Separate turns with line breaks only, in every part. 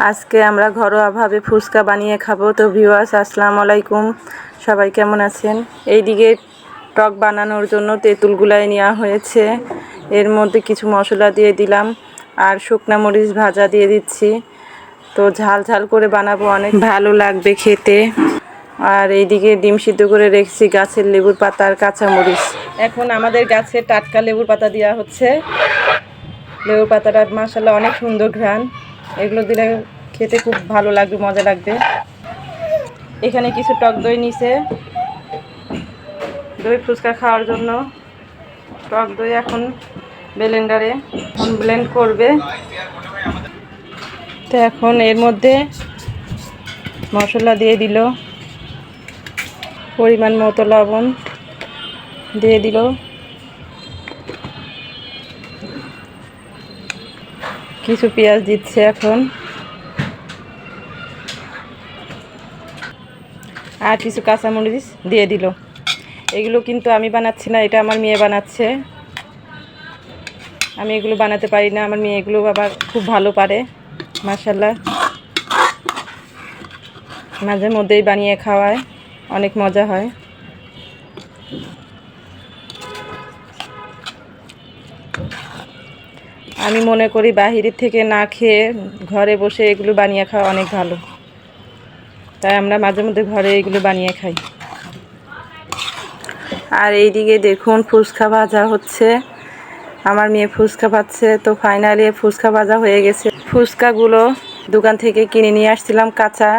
আজকে আমরা ঘরোয়াভাবে ফুচকা বানিয়ে খাব। তো ভিউয়ার্স আসসালামু আলাইকুম। সবাই কেমন আছেন? এইদিকে টক বানানোর জন্য তেঁতুলগুলাই নেওয়া হয়েছে। এর মধ্যে কিছু মশলা দিয়ে দিলাম আর শুকনা মরিচ ভাজা দিয়ে দিচ্ছি। তো ঝাল ঝাল করে বানাবো অনেক। ভালো লাগবে খেতে। আর এইদিকে ডিম সিদ্ধ করে রেখেছি গাছের লেবুর পাতা আর কাঁচামরিচ এখন আমাদের গাছে টাটকা লেবুর পাতা দেওয়া হচ্ছে। লেবুর পাতাটা মাসাল্লাহ অনেক সুন্দর ঘ্রাণ। এগুলো দিলে খেতে খুব ভালো লাগবে, মজা লাগবে। এখানে কিছু টক দই নিছে। দই ফুচকা খাওয়ার জন্য। টক দই এখন ব্লেন্ডারে ব্লেন্ড করবে। তো এখন এর মধ্যে মশলা দিয়ে দিল। পরিমাণ মতো লবণ দিয়ে দিল। কিছু পেঁয়াজ দিচ্ছে এখন। আর কিছু কাঁচামরিচ দিয়ে দিল। এগুলো কিন্তু আমি বানাচ্ছি না, এটা আমার মেয়ে বানাচ্ছে। আমি এগুলো বানাতে পারি না, আমার মেয়ে এগুলো আবার খুব ভালো পারে মার্শাল্লাহ মাঝে মধ্যেই বানিয়ে খাওয়ায়, অনেক মজা হয়। আমি মনে করি বাহিরের থেকে না খেয়ে ঘরে বসে এগুলো বানিয়ে খাওয়া অনেক ভালো। তাই আমরা মাঝে মধ্যে ঘরে এগুলো বানিয়ে খাই। আর এইদিকে দেখুন ফুচকা ভাজা হচ্ছে। আমার মেয়ে ফুচকা পাচ্ছে তো ফাইনালি ফুচকা ভাজা হয়ে গেছে। ফুচকাগুলো দোকান থেকে কিনে নিয়ে আসছিলাম কাঁচা,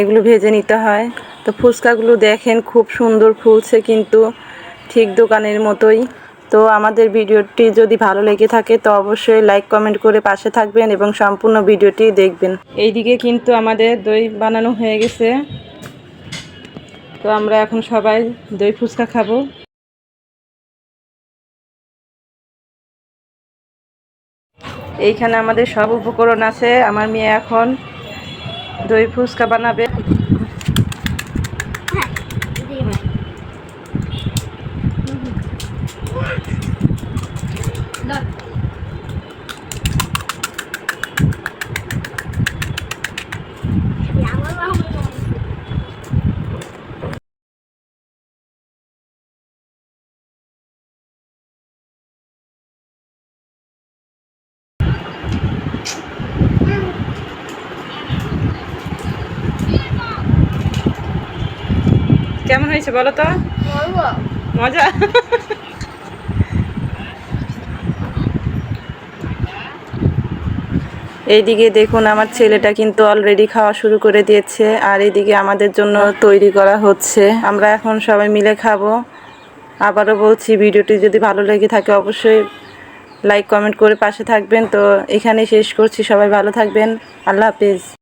এগুলো ভেজে নিতে হয়। তো ফুচকাগুলো দেখেন খুব সুন্দর ফুলছে কিন্তু ঠিক দোকানের মতোই। তো আমাদের ভিডিওটি যদি ভালো লেগে থাকে, তো অবশ্যই লাইক কমেন্ট করে পাশে থাকবেন এবং সম্পূর্ণ ভিডিওটি দেখবেন। এইদিকে কিন্তু আমাদের দই বানানো হয়ে গেছে। তো আমরা এখন সবাই দই ফুচকা খাব। এইখানে আমাদের সব উপকরণ আছে। আমার মেয়ে এখন দই ফুচকা বানাবে। কেমন হয়েছে বলো তো? মজা। এইদিকে দেখুন আমার ছেলেটা কিন্তু অলরেডি খাওয়া শুরু করে দিয়েছে আর এইদিকে আমাদের জন্য তৈরি করা হচ্ছে। আমরা এখন সবাই মিলে খাব। আবারও বলছি ভিডিওটি যদি ভালো লেগে থাকে অবশ্যই লাইক কমেন্ট করে পাশে থাকবেন। তো এখানেই শেষ করছি। সবাই ভালো থাকবেন। আল্লাহ হাফিজ।